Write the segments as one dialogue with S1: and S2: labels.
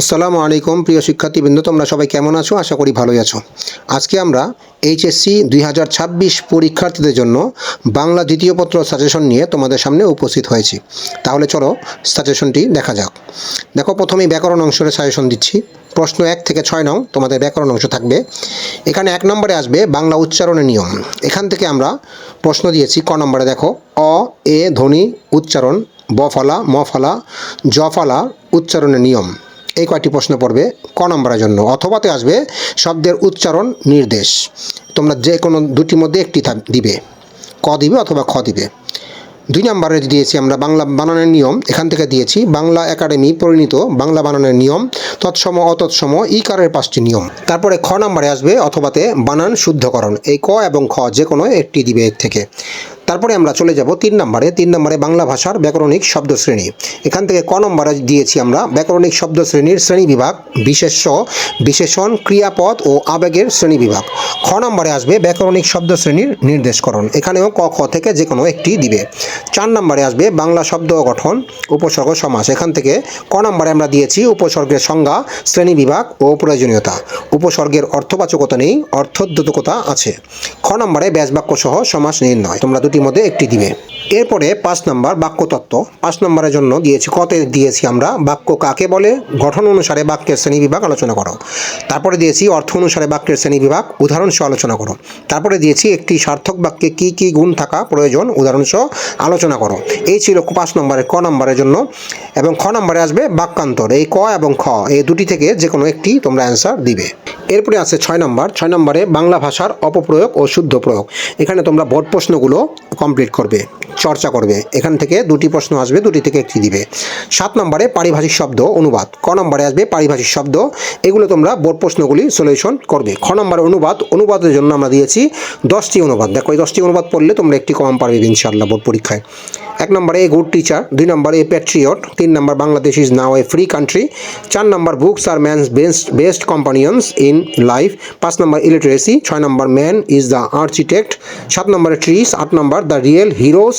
S1: আসসালামু আলাইকুম, প্রিয় শিক্ষার্থীবৃন্দ, তোমরা সবাই কেমন আছো? আশা করি ভালোই আছো। আজকে আমরা এইচএসসি দুই হাজার ছাব্বিশ পরীক্ষার্থীদের জন্য বাংলা দ্বিতীয় পত্র সাজেশন নিয়ে তোমাদের সামনে উপস্থিত হয়েছি। তাহলে চলো সাজেশনটি দেখা যাক। দেখো, প্রথমেই ব্যাকরণ অংশের সাজেশন দিচ্ছি। প্রশ্ন এক থেকে ছয় নং, তোমাদের ব্যাকরণ অংশ থাকবে। এখানে এক নম্বরে আসবে বাংলা উচ্চারণের নিয়ম। এখান থেকে আমরা প্রশ্ন দিয়েছি, ক নম্বরে দেখো, অ, এ, ধ্বনি, উচ্চারণ, ব, ফলা, ম, ফলা, জ, ফলা, উচ্চারণের নিয়ম। এই কয়টি প্রশ্ন পড়বে? ক নম্বরের জন্য। অথবাতে আসবে, শব্দের উচ্চারণ নির্দেশ। তোমরা যে কোনো দুটির মধ্যে একটি দিবে। ক দিবে অথবা খ দিবে। দুই নম্বরে দিয়েছি আমরা বাংলা বানানের নিয়ম, এখান থেকে দিয়েছি, বাংলা একাডেমি পরিণীত বাংলা বানানের নিয়ম, তৎসম, অতৎসম, ইকারের পাঁচটি নিয়ম। তারপরে খ নম্বরে আসবে, অথবাতে বানান শুদ্ধকরণ। এই ক এবং খ যে কোনো একটি দিবে এর থেকে। তারপরে আমরা চলে যাব তিন নম্বরে। তিন নম্বরে বাংলা ভাষার ব্যাকরণিক শব্দ শ্রেণি এখান থেকে ক নম্বরে দিয়েছি আমরা। ব্যাকরণিক শব্দ শ্রেণির শ্রেণি বিভাগ, বিশেষ্য, বিশেষণ, ক্রিয়াপদ ও আবেগের শ্রেণি বিভাগ। খ নম্বরে আসবে ব্যাকরণিক শব্দ শ্রেণির নির্দেশকরণ। এখানেও ক, খ থেকে যে কোনো একটি দিবে। চার নম্বরে আসবে বাংলা শব্দ গঠন, উপসর্গ সমাস। এখান থেকে ক নম্বরে আমরা দিয়েছি উপসর্গের সংজ্ঞা, শ্রেণি বিভাগ ও প্রয়োজনীয়তা। উপসর্গের অর্থবাচকতা নেই অর্থোদ্যোতকতা আছে। খ নম্বরে ব্যাসবাক্য সহ সমাস নির্ণয়। তোমরা দুটির মধ্যে একটি দিবে। এরপরে পাঁচ নম্বর বাক্যতত্ত্ব, পাঁচ নম্বরের জন্য দিয়েছি, কতে দিয়েছি আমরা, বাক্য কাকে বলে, গঠন অনুসারে বাক্যের শ্রেণি বিভাগ আলোচনা করো। তারপরে দিয়েছি অর্থ অনুসারে বাক্যের শ্রেণি বিভাগ উদাহরণ সহ আলোচনা করো। তারপরে দিয়েছি একটি সার্থক বাক্যে কি কি গুণ থাকা প্রয়োজন উদাহরণ সহ আলোচনা করো। এই ছিল পাঁচ নম্বরের, ক নম্বরের জন্য। এবং খ নম্বরে আসবে বাক্যান্তর, এই ক এবং খ, এই দুটি থেকে যে কোনো একটি তোমরা অ্যান্সার দিবে। এরপরে আছে ছয় নম্বর, ছয় নম্বরে বাংলা ভাষার অপপ্রয়োগ ও শুদ্ধ প্রয়োগ। এখানে তোমরা বোর্ড প্রশ্নগুলো কমপ্লিট করবে। চর্চা করবে। এখান থেকে দুটি প্রশ্ন আসবে, দুটি থেকে একটি দিবে। সাত নম্বরে পারিভাষিক শব্দ, অনুবাদ। ক নম্বরে আসবে পারিভাষিক শব্দ। এগুলো তোমরা বোর্ড প্রশ্নগুলি সলিউশন করবে। খ নম্বরে অনুবাদ, অনুবাদের জন্য আমরা দিয়েছি দশটি অনুবাদ। দেখো, এই দশটি অনুবাদ পড়লে তোমরা একটি কম পারবে ইনশাআল্লাহ বোর্ড পরীক্ষায়। এক নম্বরে এ গুড টিচার দুই নম্বরে এ প্যাট্রিয়ট তিন নম্বর Bangladesh is now a free country চার নম্বর books are man's best best companions in life পাঁচ নম্বর ইলিটারেসি ছয় নম্বর ম্যান ইজ দ্য আর্চিটেক্ট সাত নম্বরে ট্রিস আট নম্বর দ্য রিয়েল হিরোস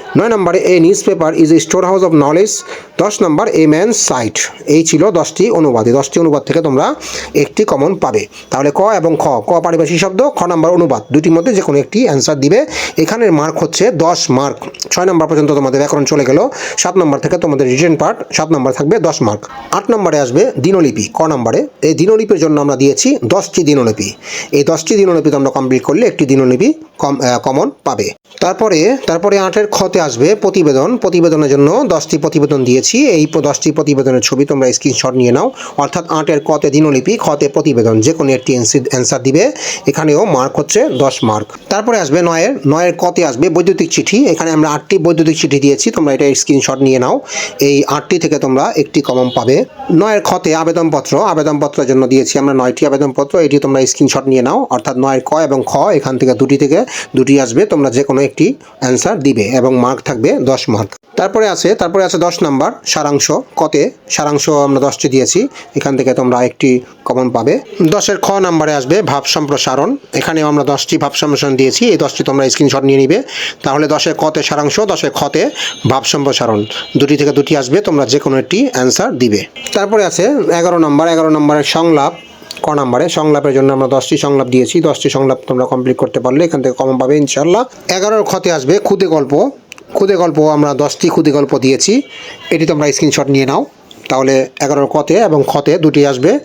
S1: নয় নম্বরে a news paper is a store house of knowledge দশ নম্বর এ ম্যান সাইট এই ছিল দশটি অনুবাদ। এই দশটি অনুবাদ থেকে তোমরা একটি কমন পাবে। তাহলে ক এবং খ। ক পারিভাষিক শব্দ, খ নম্বর অনুবাদ। দুটির মধ্যে যে কোনো একটি অ্যান্সার দিবে। এখানের মার্ক হচ্ছে দশ মার্ক ছয় নম্বর পর্যন্ত তোমাদের ব্যাকরণ চলে গেল। সাত নম্বর থেকে তোমাদের রিটেন পার্ট সাত নম্বর থাকবে দশ মার্ক আট নম্বরে আসবে দিনলিপি। ক নম্বরে? এই দিনলিপির জন্য আমরা দিয়েছি দশটি দিনলিপি। এই দশটি দিনলিপি তোমরা কমপ্লিট করলে একটি দিনলিপি কম কমন পাবে। তারপরে তারপরে আটের খতে আসবে প্রতিবেদন। প্রতিবেদনের জন্য দশটি প্রতিবেদন দিয়েছি। এই দশটি প্রতিবেদনের ছবি তোমরা স্ক্রিনশট নিয়ে নাও। অর্থাৎ আটের কতে দিনলিপি, খতে প্রতিবেদন। যে কোনো একটি অ্যান্সার দিবে। এখানেও মার্ক হচ্ছে দশ মার্ক তারপরে আসবে নয়ের। নয়ের কতে আসবে বৈদ্যুতিক চিঠি। এখানে আমরা আটটি বৈদ্যুতিক চিঠি দিয়েছি। তোমরা এটা স্ক্রিনশট নিয়ে নাও। এই আটটি থেকে তোমরা একটি কমন পাবে। নয়ের খতে আবেদনপত্র। আবেদনপত্রের জন্য দিয়েছি আমরা নয়টি আবেদনপত্র। এটি তোমরা স্ক্রিনশট নিয়ে নাও। অর্থাৎ নয়ের ক এবং খ এখান থেকে দুটি থেকে দুটি আসবে। তোমরা যে কোনো একটি অ্যান্সার দিবে এবং মার্ক থাকবে, দশ মার্ক। তারপরে আছে তারপরে আছে দশ নাম্বার, সারাংশ। কতে? সারাংশ আমরা দশটি দিয়েছি। এখান থেকে তোমরা একটি কমন পাবে। দশের খ নাম্বারে আসবে, ভাব সম্প্রসারণ। এখানেও আমরা দশটি ভাব সম্প্রসারণ দিয়েছি। এই দশটি তোমরা স্ক্রিনশট নিয়ে নিবে। তাহলে দশের কতে সারাংশ, দশের খতে ভাব সম্প্রসারণ। দুটি থেকে দুটি আসবে, তোমরা যে কোনো একটি অ্যান্সার দিবে। তারপরে আছে এগারো নম্বর, এগারো নম্বরের সংলাপ। ক নাম্বারে? সংলাপের জন্য আমরা দশটি সংলাপ দিয়েছি। দশটি সংলাপ তোমরা কমপ্লিট করতে পারলে এখান থেকে কমন পাবে ইনশাল্লাহ এগারোর খতে আসবে, খুদে গল্প। খুদে গল্প আমরা দশটি খুদে গল্প দিয়েছি। এটি তোমরা স্ক্রিনশট নিয়ে নাও। তাহলে এগারোর কতে এবং খতে দুটি আসবে।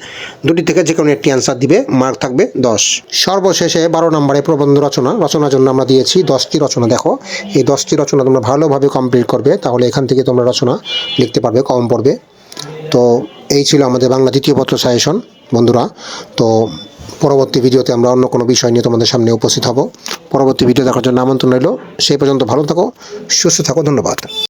S1: দুটি থেকে যে কোনো একটি অ্যান্সার দিবে। মার্ক থাকবে দশ। সর্বশেষে বারো নম্বরে প্রবন্ধ রচনা। রচনার জন্য আমরা দিয়েছি দশটি রচনা। দেখো, এই দশটি রচনা তোমরা ভালোভাবে কমপ্লিট করবে। তাহলে এখান থেকে তোমরা রচনা লিখতে পারবে, কম পড়বে। তো এই ছিল আমাদের বাংলা দ্বিতীয় পত্র সাজেশন বন্ধুরা। তো পরবর্তী ভিডিওতে আমরা অন্য কোনো বিষয় নিয়ে তোমাদের সামনে উপস্থিত হব। পরবর্তী ভিডিও দেখার জন্য আমন্ত্রণ রইল। সেই পর্যন্ত ভালো থাকো, সুস্থ থাকো, ধন্যবাদ।